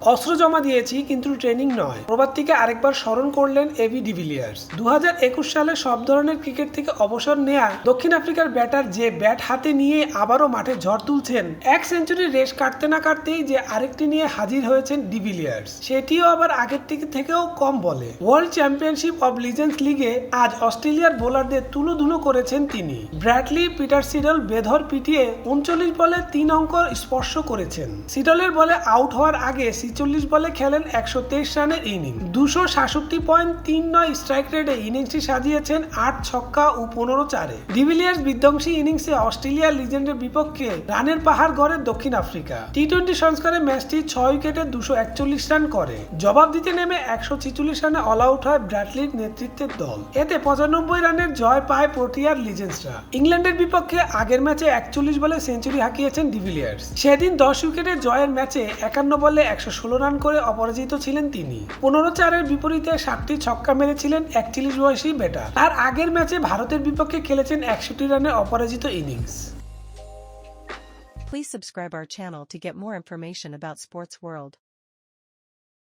অস্ত্র জমা দিয়েছি, কিন্তু ট্রেনিং নয়। প্রবাদটিকে আরেকবার স্মরণ করলেন এবি ডিভিলিয়ার্স দুহাজার একুশ সালে সব ধরনের ক্রিকেট থেকে অবসর নেয়া দক্ষিণ আফ্রিকার ব্যাটার যে ব্যাট হাতে নিয়ে আবারও মাঠে ঝড় তুলছেন, এক সেঞ্চুরির রেস কাটতে না কাটতেই যে আরেকটি নিয়ে হাজির হয়েছেন ডিভিলিয়ার্স সেটিও আবার আগের থেকে থেকেও কম বলে। ওয়ার্ল্ড চ্যাম্পিয়নশিপ অব লিজেন্ডস লিগে আজ অস্ট্রেলিয়ার বোলারদের তুলোধুলো করেছেন তিনি। ব্র্যাডলি, পিটার সিডল, বেধর পিটিয়ে উনচল্লিশ বলে তিন অঙ্ক স্পর্শ করেছেন। সিডলের বলে আউট হওয়ার আগে ছিচল্লিশ বলে খেলেন একশো তেইশ রানের ইনিংস। দুশো সাতষট্টি পয়েন্ট তিন নয় স্ট্রাইক রেটে ইনিংসটি সাজিয়েছেন আট ছক্কা ও পনেরো চারে। ডিভিলিয়ার্স বিধ্বংসী ইনিংসে অস্ট্রেলিয়ার লিজেন্ডের বিপক্ষে রানের পাহাড় গড়ে দক্ষিণ আফ্রিকা। টি টোয়েন্টি সংস্কারে ম্যাচটি ছয় উইকেটে দুশো একচল্লিশ রান করে। জবাব দিতে নেমে একশো ছিচল্লিশ রানে অল আউট হয় ব্র্যাডলির নেতৃত্বের দল। এতে পঁচানব্বই রানের জয় পায় প্রোটিয়ার লিজেন্সরা ইংল্যান্ডের বিপক্ষে আগের ম্যাচে একচল্লিশ বলে সেঞ্চুরি হাঁকিয়েছেন ডিভিলিয়ার্স সেদিন দশ উইকেটে জয়ের ম্যাচে একান্ন বলে একশো ষোলো রান করে অপরাজিত ছিলেন তিনি। পনেরো চারের বিপরীতে সাতটি ছক্কা মেরেছিলেন একচল্লিশ বয়সী ব্যাটার। তার আগের ম্যাচে ভারতের বিপক্ষে খেলেছেন একষট্টি রানে অপরাজিত innings. Please subscribe our channel to get more information about Sports World.